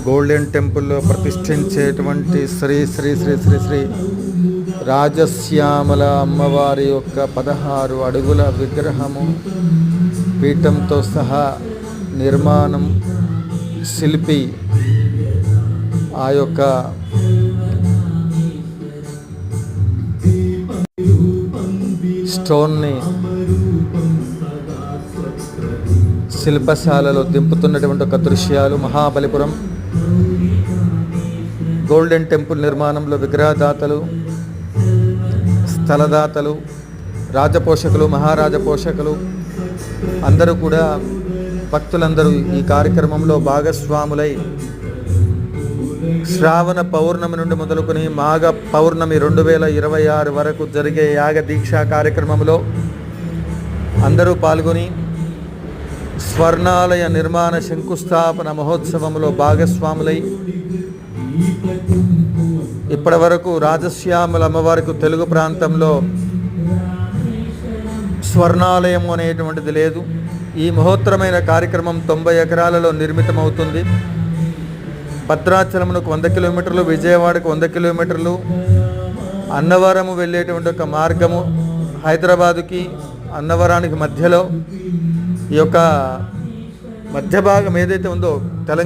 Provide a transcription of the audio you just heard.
Golden టెంపుల్లో ప్రతిష్ఠించేటువంటి శ్రీ శ్రీ శ్రీ శ్రీ శ్రీ రాజశ్యామల అమ్మవారి యొక్క పదహారు అడుగుల విగ్రహము పీఠంతో సహా నిర్మాణం శిల్పి ఆ యొక్క స్టోన్ని శిల్పశాలలో దింపుతున్నటువంటి ఒక దృశ్యాలు మహాబలిపురం. గోల్డెన్ టెంపుల్ నిర్మాణంలో విగ్రహదాతలు స్థలదాతలు రాజపోషకులు మహారాజ పోషకులు అందరూ కూడా భక్తులందరూ ఈ కార్యక్రమంలో భాగస్వాములై శ్రావణ పౌర్ణమి నుండి మొదలుకొని మాఘ పౌర్ణమి రెండు వేల ఇరవై ఆరు వరకు జరిగే యాగ దీక్షా కార్యక్రమంలో అందరూ పాల్గొని స్వర్ణాలయ నిర్మాణ శంకుస్థాపన మహోత్సవంలో భాగస్వాములై ఇప్పటి వరకు రాజశ్యాముల అమ్మవారికి తెలుగు ప్రాంతంలో స్వర్ణాలయం అనేటువంటిది లేదు. ఈ మహోత్తరమైన కార్యక్రమం తొంభై ఎకరాలలో నిర్మితమవుతుంది. భద్రాచలమునకు వంద కిలోమీటర్లు విజయవాడకు వంద కిలోమీటర్లు అన్నవరము వెళ్ళేటువంటి ఒక మార్గము హైదరాబాదుకి అన్నవరానికి మధ్యలో. ఈ యొక్క మధ్య భాగం ఏదైతే ఉందో తెలంగాణ